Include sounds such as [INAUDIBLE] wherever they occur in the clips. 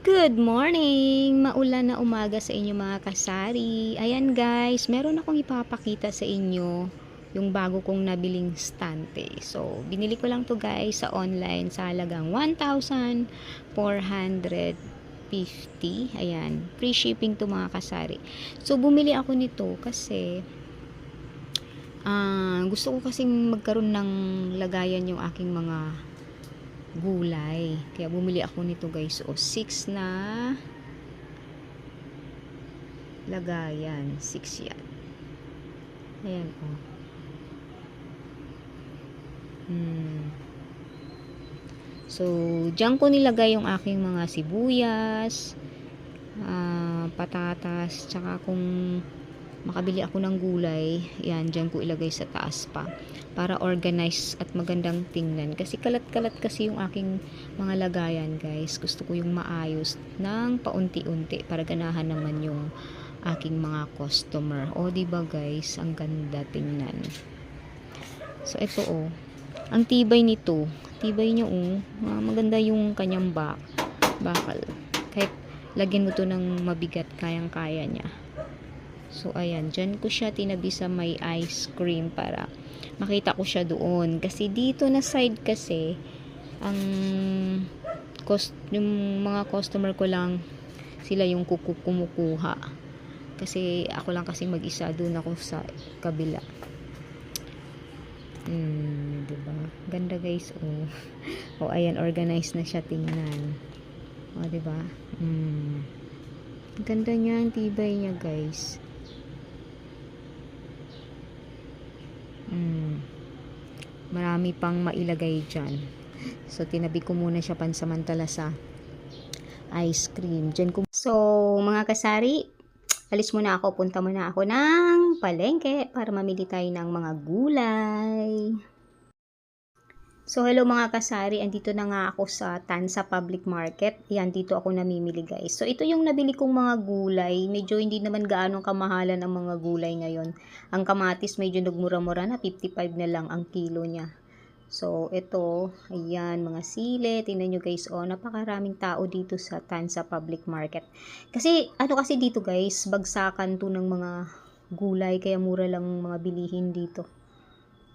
Good morning! Maulan na umaga sa inyo mga kasari. Ayan guys, meron akong ipapakita sa inyo yung bago kong nabiling stante. So, binili ko lang to guys sa online sa halagang 1,450. Ayan, free shipping to mga kasari. So, bumili ako nito kasi ah, gusto ko kasing magkaroon ng lagayan yung aking mga gulay. Kaya bumili ako nito guys. O, 6 na lagayan. 6 yan. Ayan o. Hmm. So, dyan ko nilagay yung aking mga sibuyas, ah, patatas, tsaka kung makabili ako ng gulay, yan, dyan ko ilagay sa taas pa. Para organize at magandang tingnan. Kasi kalat-kalat kasi yung aking mga lagayan, guys. Gusto ko yung maayos ng paunti-unti para ganahan naman yung aking mga customer. O, di ba guys? Ang ganda tingnan. So, ito oh. Ang tibay nito. Tibay niya oh. Ah, maganda yung kanyang bak bakal. Kahit lagyan mo to ng mabigat, kayang-kaya niya. So, ayan. Dyan ko siya tinabi sa may ice cream para makita ko siya doon. Kasi dito na side kasi, ang cost, yung mga customer ko lang, sila yung kumukuha. Kasi ako lang kasi mag-isa doon ako sa kabila. Hmm, 'di ba? Ganda guys, oh. [LAUGHS] oh, ayan organized na siya tingnan. Oh, 'di ba? Hmm. Ganda niya, ang tibay niya, guys. Hmm. Marami pang mailagay diyan. So, tinabi ko muna siya pansamantala sa ice cream. Diyan ko So, mga kasari, alis muna ako, punta muna ako ng palengke para mamili tayo ng mga gulay. So, hello mga kasari, andito na nga ako sa Tansa Public Market. Yan, dito ako namimili guys. So, ito yung nabili kong mga gulay. Medyo hindi naman gaano kamahalan ang mga gulay ngayon. Ang kamatis medyo nagmura-mura na, 55 na lang ang kilo niya. So, ito, ayan, mga sile. Tingnan nyo guys, oh, napakaraming tao dito sa Tansa Public Market. Kasi, ano kasi dito guys, bagsakan to ng mga gulay, kaya mura lang mga bilihin dito.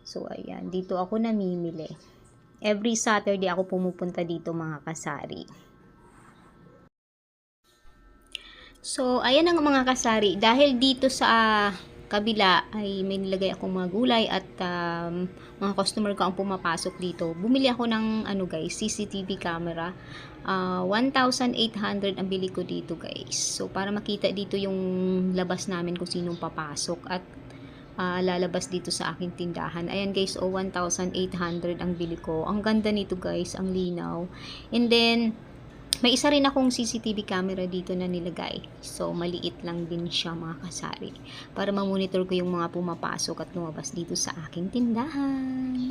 So, ayan, dito ako namimili. Every Saturday ako pumupunta dito mga kasari. So, ayan ang mga kasari. Dahil dito sa kabila ay may nilagay akong mga gulay at um, mga customer ko ang pumapasok dito. Bumili ako ng ano guys, CCTV camera. Ah, 1,800 ang bili ko dito guys. So para makita dito yung labas namin kung sinong papasok at ah, lalabas dito sa aking tindahan. Ayan guys, oh 1,800 ang bili ko. Ang ganda nito guys, ang linaw. And then may isa rin akong CCTV camera dito na nilagay. So, maliit lang din siya mga kasari. Para ma-monitor ko yung mga pumapasok at lumabas dito sa aking tindahan.